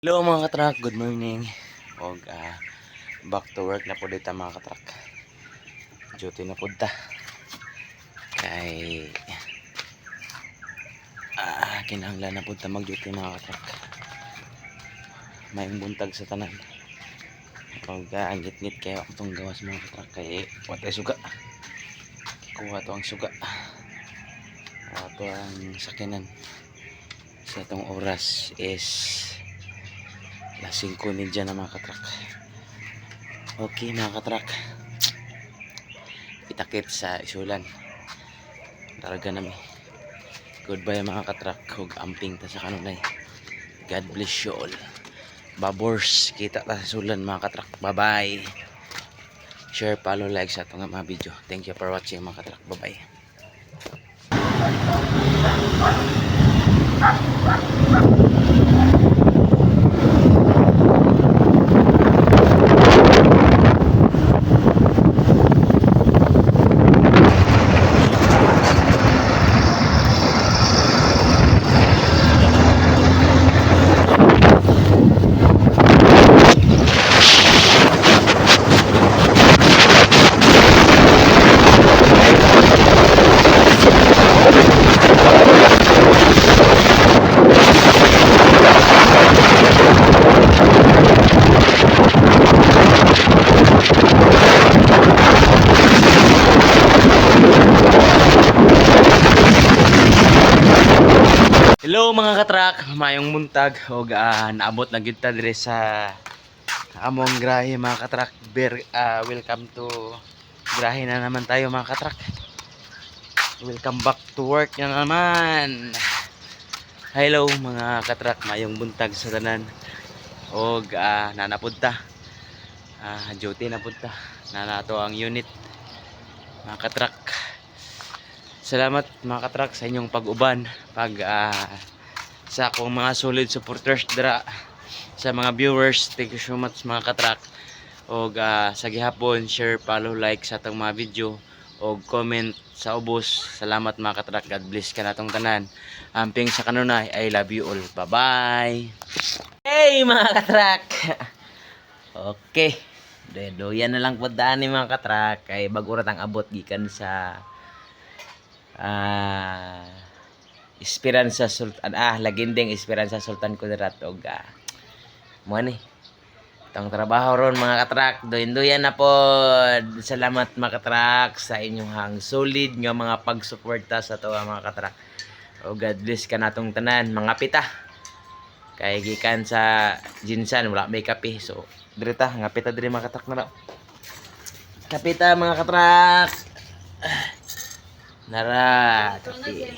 Hello mga katrak, good morning. Og ah, back to work na po dito mga katrak. Duty na po ta. Kay ah, kinahanglan na po ta mag-duty mga katrak. May buntag sa tanan. Og ah, ang ngit-ngit kayo itong gawas mga katrak kay watay suga. Kuha to ang suga. Ato ang sakinan sa itong oras is lasing kunin dyan na mga katrak. Okay mga katrak. Itakit sa isulan. Talaga nami goodbye mga katrak. Hug amping ta sa kanunay. God bless you all. Babors kita ta sa isulan mga katrak. Bye bye share follow like sa itong mga video. Thank you for watching mga katrak. Bye bye Hello mga katrak, mayong muntag o ah, naabot na gid ta dire sa among grahe mga katrak. Ber, ah, welcome to grahe na naman tayo mga katrak. Welcome back to work na naman. Hello mga katrak, mayong buntag sa tanan. Og ah, nanapod ta. Ah, duty na pud ta. Nanato ang unit. Mga katrak. Salamat mga katrak sa inyong pag-uban, pag ah, sa akong mga solid supporters dira sa mga viewers. Thank you so much mga katrak. Og ah, sa gihapon, share, follow, like sa atong mga video og comment sa ubos. Salamat mga katrak. God bless ka natong tanan. Amping sa kanunay, I love you all. Bye-bye. Hey mga katrak. okay. Dedo, yan na lang po daan ni mga katrak. Kay bagurat ang abot gikan sa ah Esperanza Sultan. Ah laginding Esperanza Sultan Kudarat og ah, mo ni. Itong trabaho ron mga katrak. Doin-doyan na po. Salamat mga katrak sa inyong hang solid nga mga pagsuporta sa to mga katrak. O God bless ka natong tanan mga pita. Kay gikan sa jinsan wala may kape. So dirita nga pita diri mga katrak na raw. Kapita mga katrak Nara. Okay.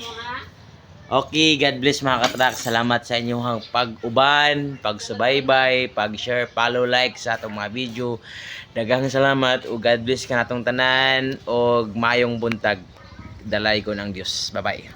Okay, God bless mga katrak. Salamat sa inyong pag-uban, pagsubaybay, pag-share, follow, like sa atong mga video. Daghang salamat o God bless ka natong tanan o mayong buntag. Dalay ko ng Dios. Bye-bye.